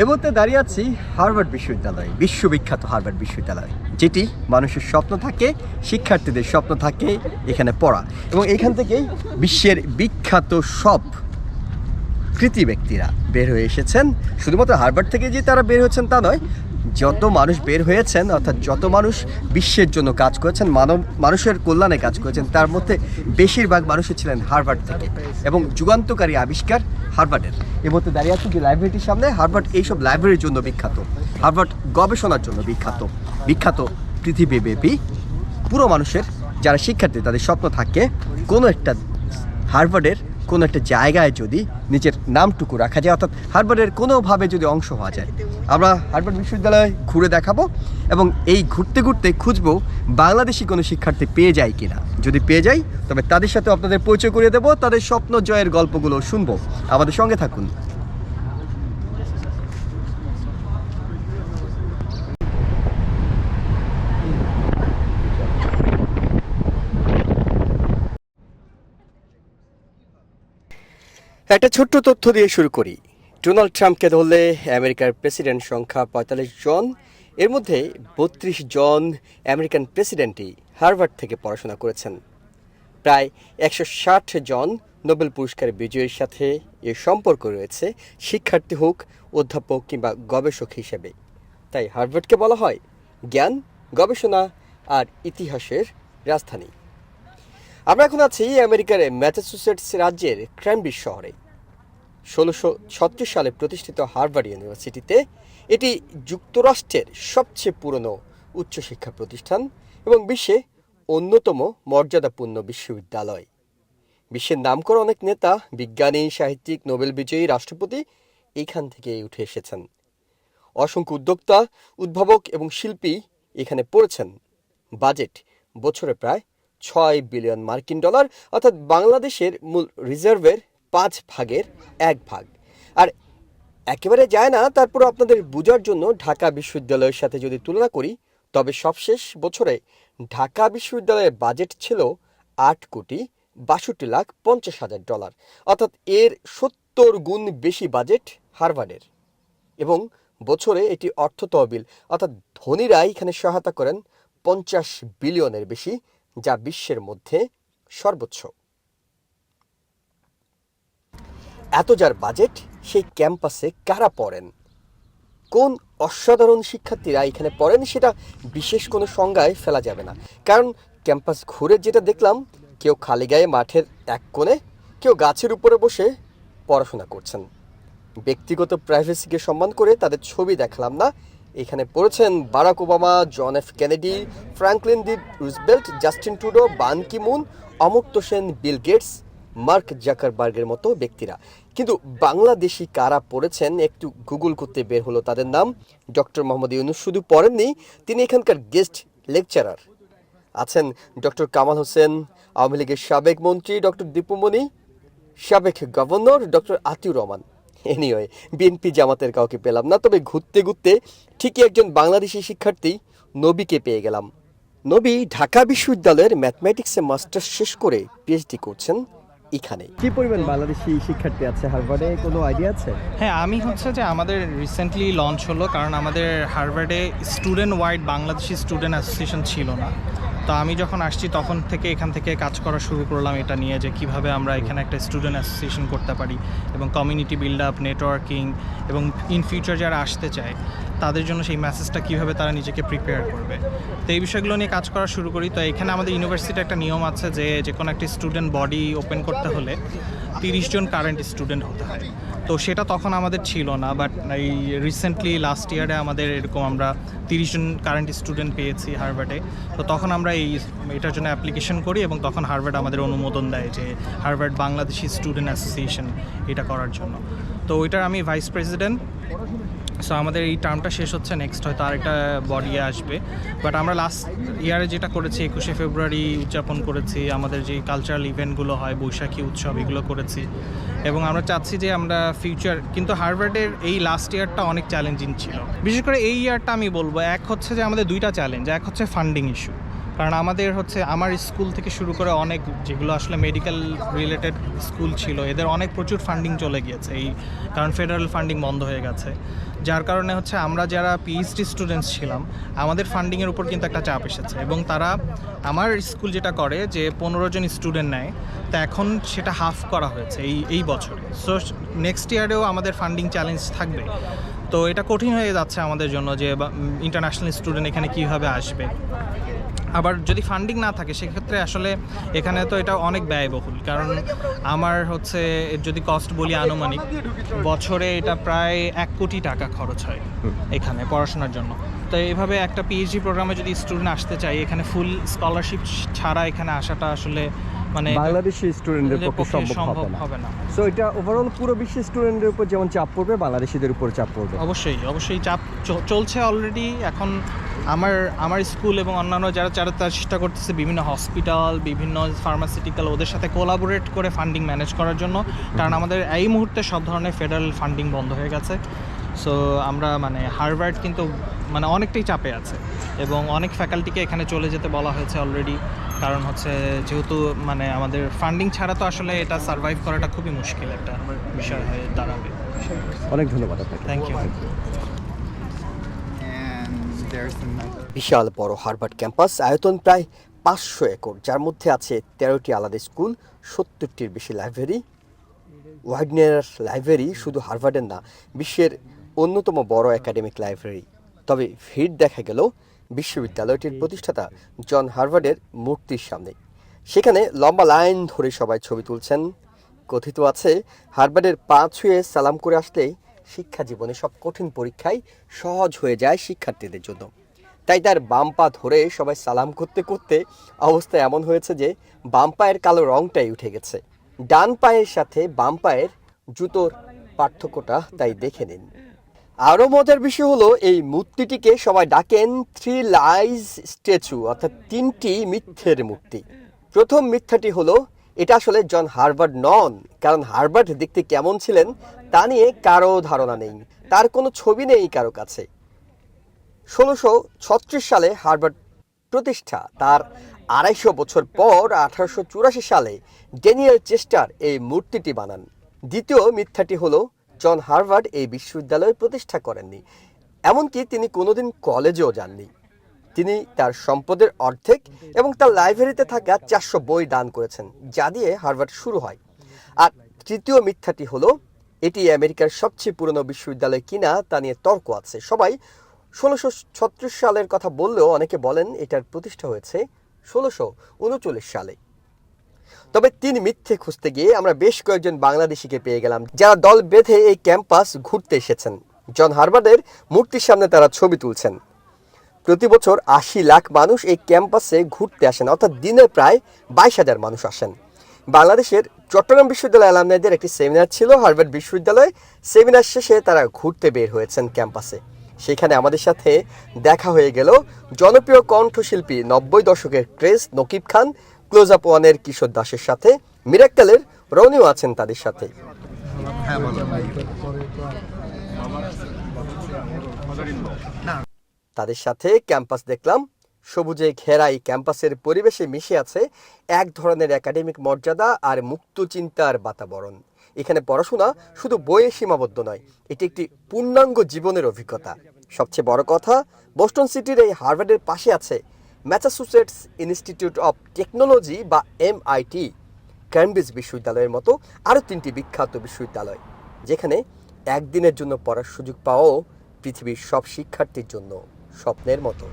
এ মুহূর্তে দাঁড়িয়ে আছি হার্ভার্ড বিশ্ববিদ্যালয়ে, বিশ্ববিখ্যাত হার্ভার্ড বিশ্ববিদ্যালয়, যেটি মানুষের স্বপ্ন থাকে, শিক্ষার্থীদের স্বপ্ন থাকে এখানে পড়া। এবং এখান থেকেই বিশ্বের বিখ্যাত সব কৃতি ব্যক্তিরা বের হয়ে এসেছেন। শুধুমাত্র হার্ভার্ড থেকে যে তারা বের হয়েছেন তা নয় যত মানুষ বের হয়েছেন, অর্থাৎ যত মানুষ বিশ্বের জন্য কাজ করেছেন, মানব, মানুষের কল্যাণে কাজ করেছেন, তার মধ্যে বেশিরভাগ মানুষই ছিলেন হার্ভার্ড থেকে এবং যুগান্তকারী আবিষ্কার হার্ভার্ডের। এর মধ্যে দাঁড়িয়ে আছে যে লাইব্রেরিটির সামনে। হার্ভার্ড এইসব লাইব্রেরির জন্য বিখ্যাত। হার্ভার্ড গবেষণার জন্য বিখ্যাত। বিখ্যাত পৃথিবীব্যাপী পুরো মানুষের যারা শিক্ষার্থী, তাদের স্বপ্ন থাকে কোনো একটা হার্ভার্ডের কোনো একটা জায়গায় যদি নিজের নামটুকু রাখা যায়, অর্থাৎ হার্ভার্ডের কোনোভাবে যদি অংশ হওয়া যায় আমরা হার্ভার্ড বিশ্ববিদ্যালয়ে ঘুরে দেখাবো এবং এই ঘুরতে ঘুরতে খুঁজবো বাংলাদেশি কোনো শিক্ষার্থী পেয়ে যায় কিনা। যদি পেয়ে যাই, তবে তাদের সাথে আপনাদের পরিচয় করিয়ে দেবো, তাদের স্বপ্ন জয়ের গল্পগুলো শুনব। আমাদের সঙ্গে থাকুন। একটা ছোট্ট তথ্য দিয়ে শুরু করি। ডোনাল্ড ট্রাম্পকে ধরলে আমেরিকার প্রেসিডেন্ট সংখ্যা পঁয়তাল্লিশ জন। এর মধ্যে বত্রিশ জন আমেরিকান প্রেসিডেন্টই হার্ভার্ড থেকে পড়াশোনা করেছেন। প্রায় একশো ষাট জন নোবেল পুরস্কার বিজয়ীর সাথে এর সম্পর্ক রয়েছে, শিক্ষার্থী হোক, অধ্যাপক কিংবা গবেষক হিসেবে। তাই হার্ভার্ডকে বলা হয় জ্ঞান, গবেষণা আর ইতিহাসের রাজধানী। আমরা এখন আছি আমেরিকার ম্যাসাচুসেটস রাজ্যের ক্র্যামব্রিজ শহরে। ষোলোশো সালে প্রতিষ্ঠিত হার্ভার্ড ইউনিভার্সিটিতে এটি যুক্তরাষ্ট্রের সবচেয়ে পুরনো উচ্চশিক্ষা প্রতিষ্ঠান এবং বিশ্বে অন্যতম মর্যাদাপূর্ণ বিশ্ববিদ্যালয়। বিশ্বের নামকরা অনেক নেতা, বিজ্ঞানী, সাহিত্যিক, নোবেল বিজয়ী রাষ্ট্রপতি এইখান থেকে উঠে এসেছেন। অসংখ্য উদ্যোক্তা, উদ্ভাবক এবং শিল্পী এখানে পড়েছেন। বাজেট বছরে প্রায় ছয় বিলিয়ন মার্কিন ডলার, অর্থাৎ বাংলাদেশের মূল রিজার্ভের পাঁচ ভাগের এক ভাগ। আর একেবারে যায় না তারপর আপনাদের বোঝার জন্য ঢাকা বিশ্ববিদ্যালয়ের সাথে যদি তুলনা করি, তবে সবশেষ বছরে ঢাকা বিশ্ববিদ্যালয়ের বাজেট ছিল আট কোটি বাষট্টি লাখ পঞ্চাশ হাজার ডলার। অর্থাৎ এর সত্তর গুণ বেশি বাজেট হারভার্ডের। এবং বছরে এটি অর্থ তহবিল, অর্থাৎ ধনীরা এখানে সহায়তা করেন পঞ্চাশ বিলিয়নের বেশি, যা বিশ্বের মধ্যে সর্বোচ্চ। এত যার বাজেট সেই ক্যাম্পাসে কারা পড়েন? কোন অসাধারণ শিক্ষার্থীরা এখানে পড়েন সেটা বিশেষ কোনো সংজ্ঞায় ফেলা যাবে না। কারণ ক্যাম্পাস ঘুরে যেটা দেখলাম, কেউ খালি গায়ে মাঠের এক কোণে, কেউ গাছের উপরে বসে পড়াশোনা করছেন। ব্যক্তিগত প্রাইভেসিকে সম্মান করে তাদের ছবি দেখালাম না। এখানে পড়েছেন Barack Obama, John F Kennedy, Franklin D Roosevelt Justin টুডো Ban Ki Moon, Amartya Sen, Bill Gates Mark জাকারবার্গের মতো ব্যক্তিরা। কিন্তু বাংলাদেশি কারা পড়েছেন, একটু গুগল করতে বের হলো তাদের নাম। ডক্টর মোহাম্মদ ইউনুস শুধু পড়েননি, তিনি এখানকার গেস্ট লেকচারার আছেন। ডক্টর কামাল হোসেন, আওয়ামী লীগের সাবেক মন্ত্রী, ডক্টর দীপুমণি, সাবেক governor, doctor Atiur Rahman. Anyway BNP জামাতের কাউকে পেলাম না, তবে ঘুরতে ঘুরতে ঠিকই একজন বাংলাদেশি শিক্ষার্থী নবীকে পেয়ে গেলাম। নবী ঢাকা বিশ্ববিদ্যালয়ের ম্যাথমেটিক্সে মাস্টার্স শেষ করে পিএইচডি করছেন। এখানে কি পরিমাণ বাংলাদেশি শিক্ষার্থী আছে হারভার্ডে কোনো আইডিয়া আছে? হ্যাঁ আমি হচ্ছে যে আমাদের রিসেন্টলি লঞ্চ হলো কারণ আমাদের হার্ভার্ডে student wide Bangladeshi student association ছিল না। তো আমি যখন আসছি তখন থেকে এখান থেকে কাজ করা শুরু করলাম এটা নিয়ে যে কীভাবে আমরা এখানে একটা স্টুডেন্ট অ্যাসোসিয়েশন করতে পারি এবং কমিউনিটি বিল্ড আপ নেটওয়ার্কিং এবং ইন ফিউচার যারা আসতে চায় তাদের জন্য সেই মেসেজটা কীভাবে তারা নিজেকে প্রিপেয়ার করবে। তো এই বিষয়গুলো নিয়ে কাজ করা শুরু করি। তো এখানে আমাদের ইউনিভার্সিটির একটা নিয়ম আছে যে যে কোনো একটি স্টুডেন্ট বডি ওপেন করতে হলে তিরিশ জন কারেন্ট স্টুডেন্ট হতে হয়। তো সেটা তখন আমাদের ছিল না বাট এই রিসেন্টলি লাস্ট ইয়ারে আমাদের এরকম আমরা তিরিশ জন কারেন্ট স্টুডেন্ট পেয়েছি হার্ভার্ডে তো তখন আমরা এই এটার জন্য অ্যাপ্লিকেশন করি এবং তখন হার্ভার্ড আমাদের অনুমোদন দেয় যে হার্ভার্ড বাংলাদেশি স্টুডেন্ট অ্যাসোসিয়েশন এটা করার জন্য। তো ওইটার আমি ভাইস প্রেসিডেন্ট সো আমাদের এই টার্মটা শেষ হচ্ছে নেক্সট হয়তো আরেকটা বডি আসবে। বাট আমরা লাস্ট ইয়ারে যেটা করেছি, একুশে ফেব্রুয়ারি উদযাপন করেছি, আমাদের যে কালচারাল ইভেন্টগুলো হয়, বৈশাখী উৎসব, এগুলো করেছি। এবং আমরা চাচ্ছি যে আমরা ফিউচার কিন্তু হার্ভার্ডের এই লাস্ট ইয়ারটা অনেক চ্যালেঞ্জিং ছিল। বিশেষ করে এই ইয়ারটা আমি বলব, এক হচ্ছে যে আমাদের দুইটা চ্যালেঞ্জ এক হচ্ছে ফান্ডিং ইস্যু কারণ আমাদের হচ্ছে, আমার স্কুল থেকে শুরু করে অনেক যেগুলো আসলে মেডিকেল রিলেটেড স্কুল ছিল, এদের অনেক প্রচুর ফান্ডিং চলে গিয়েছে। এই, কারণ ফেডারেল ফান্ডিং বন্ধ হয়ে গেছে। যার কারণে হচ্ছে, আমরা যারা পিএইচডি স্টুডেন্টস ছিলাম, আমাদের ফান্ডিংয়ের উপর কিন্তু একটা চাপ এসেছে এবং তারা, আমার স্কুল যেটা করে যে পনেরো জন স্টুডেন্ট নেয়, তা এখন সেটা হাফ করা হয়েছে এই এই বছরে। সো নেক্সট ইয়ারেও আমাদের ফান্ডিং চ্যালেঞ্জ থাকবে। তো এটা কঠিন হয়ে যাচ্ছে আমাদের জন্য যে ইন্টারন্যাশনাল স্টুডেন্ট এখানে কীভাবে আসবে। আবার যদি ফান্ডিং না থাকে সেক্ষেত্রে আসলে এখানে তো এটা অনেক ব্যয়বহুল। কারণ আমার হচ্ছে যদি কস্ট বলি আনুমানিক বছরে এটা প্রায় এক কোটি টাকা খরচ হয় এখানে পড়াশোনার জন্য। তো এইভাবে একটা পিএইচডি প্রোগ্রামে যদি স্টুডেন্ট আসতে চাই এখানে ফুল স্কলারশিপ ছাড়া এখানে আসাটা আসলে মানে বাংলাদেশি স্টুডেন্টদের পক্ষে সম্ভব হবে না। সো এটা ওভারঅল পুরো বিশ্বের স্টুডেন্টের উপর যেমন চাপ পড়বে বাংলাদেশিদের উপর চাপ পড়বে। অবশ্যই অবশ্যই চাপ চলছে অলরেডি এখন আমার আমার স্কুল এবং অন্যান্য যারা যারা তার চেষ্টা করতেছে বিভিন্ন হসপিটাল বিভিন্ন ফার্মাসিউটিক্যাল ওদের সাথে কোলাবোরেট করে ফান্ডিং ম্যানেজ করার জন্য। কারণ আমাদের এই মুহূর্তে সব ধরনের ফেডারেল ফান্ডিং বন্ধ হয়ে গেছে। সো আমরা মানে হার্ভার্ড কিন্তু মানে অনেকটাই চাপে আছে এবং অনেক ফ্যাকাল্টিকে এখানে চলে যেতে বলা হয়েছে অলরেডি কারণ হচ্ছে যেহেতু মানে আমাদের ফান্ডিং ছাড়া তো আসলে এটা সার্ভাইভ করাটা খুবই মুশকিল একটা বিষয় হয়ে দাঁড়াবে। অনেক ধন্যবাদ আপনাকে। থ্যাংক ইউ বিশাল বড় হার্ভার্ড ক্যাম্পাস আয়তন প্রায় পাঁচশো একর, যার মধ্যে আছে তেরোটি আলাদা স্কুল, সত্তরটির বেশি লাইব্রেরি। ওয়াইডনের লাইব্রেরি শুধু হার্ভার্ডের না, বিশ্বের অন্যতম বড় একাডেমিক লাইব্রেরি। তবে ভিড় দেখা গেল বিশ্ববিদ্যালয়টির প্রতিষ্ঠাতা জন হার্ভার্ডের মূর্তির সামনে। সেখানে লম্বা লাইন ধরে সবাই ছবি তুলছেন। কথিত আছে, হার্ভার্ডের পা ছুঁয়ে সালাম করে আসলেই শিক্ষা জীবনে সব কঠিন পরীক্ষায় সহজ হয়ে যায় শিক্ষার্থীদের জন্য। তাই তার বাম পা ধরে সবাই সালাম করতে করতে অবস্থা এমন হয়েছে যে বাম পায়ের কালো রংটাই উঠে গেছে। ডান পায়ের সাথে বাম পায়ের জুতোর পার্থক্যটা তাই দেখে নিন। আরও মজার বিষয় হলো এই মূর্তিটিকে সবাই ডাকেন থ্রি লাইজ স্ট্যাচু, অর্থাৎ তিনটি মিথ্যের মূর্তি। প্রথম মিথ্যাটি হলো এটা আসলে জন হার্ভার্ড নন, কারণ হার্ভার্ড দেখতে কেমন ছিলেন তা নিয়ে কারও ধারণা নেই। তার কোনো ছবি নেই কারও কাছে। ষোলোশো ছত্রিশ সালে হার্ভার্ড প্রতিষ্ঠা। তার আড়াইশো বছর পর আঠারোশো চুরাশি সালে ড্যানিয়েল চেস্টার এই মূর্তিটি বানান। দ্বিতীয় মিথ্যাটি হলো, জন হার্ভার্ড এই বিশ্ববিদ্যালয় প্রতিষ্ঠা করেননি। এমনকি তিনি কোনোদিন কলেজেও যাননি। তিনি তার সম্পদের অর্ধেক এবং তার লাইব্রেরিতে থাকা চারশো বই দান করেছেন, যা দিয়ে হার্ভার্ড শুরু হয়। আর তৃতীয় মিথ্যাটি হলো, এটি আমেরিকার সবচেয়ে পুরনো বিশ্ববিদ্যালয় কিনা তা নিয়ে তর্ক আছে। সবাই ষোলোশো ছত্রিশ সালের কথা বললেও অনেকে বলেন এটার প্রতিষ্ঠা হয়েছে ষোলোশো উনচল্লিশ সালে। তবে তিন মিথ্যে খুঁজতে গিয়ে আমরা বেশ কয়েকজন বাংলাদেশিকে পেয়ে গেলাম, যারা দল বেঁধে এই ক্যাম্পাস ঘুরতে এসেছেন। জন হার্ভার্ডের মূর্তির সামনে তারা ছবি তুলছেন। প্রতি বছর আশি লাখ মানুষ এই ক্যাম্পাসে ঘুরতে আসেন অর্থাৎ দিনে প্রায় বাইশ হাজার মানুষ আসেন। বাংলাদেশের চট্টগ্রাম বিশ্ববিদ্যালয় অ্যালামনাইদের একটি সেমিনার ছিল হার্ভার্ড বিশ্ববিদ্যালয়ে। সেমিনার শেষে তারা ঘুরতে বের হয়েছেন ক্যাম্পাসে। সেখানে আমাদের সাথে দেখা হয়ে গেল জনপ্রিয় কণ্ঠশিল্পী নব্বই দশকের ক্রেস নকিব খান ক্লোজ আপ ওয়ানের কিশোর দাসের সাথে। মিরাক্কেলের রনিও আছেন তাদের সাথে। হ্যাঁ তাদের সাথে ক্যাম্পাস দেখলাম। সবুজে ঘেরা এই ক্যাম্পাসের পরিবেশে মিশে আছে এক ধরনের একাডেমিক মর্যাদা আর মুক্ত চিন্তার বাতাবরণ। এখানে পড়াশোনা শুধু বইয়ে সীমাবদ্ধ নয়, এটি একটি পূর্ণাঙ্গ জীবনের অভিজ্ঞতা। সবচেয়ে বড় কথা, বোস্টন সিটির এই হার্ভার্ডের পাশে আছে ম্যাসাচুসেটস ইনস্টিটিউট অফ টেকনোলজি বা এমআইটি, ক্যামব্রিজ বিশ্ববিদ্যালয়ের মতো আরও তিনটি বিখ্যাত বিশ্ববিদ্যালয়, যেখানে একদিনের জন্য পড়ার সুযোগ পাওয়াও পৃথিবীর সব শিক্ষার্থীর জন্য। স্বপ্নের মতো।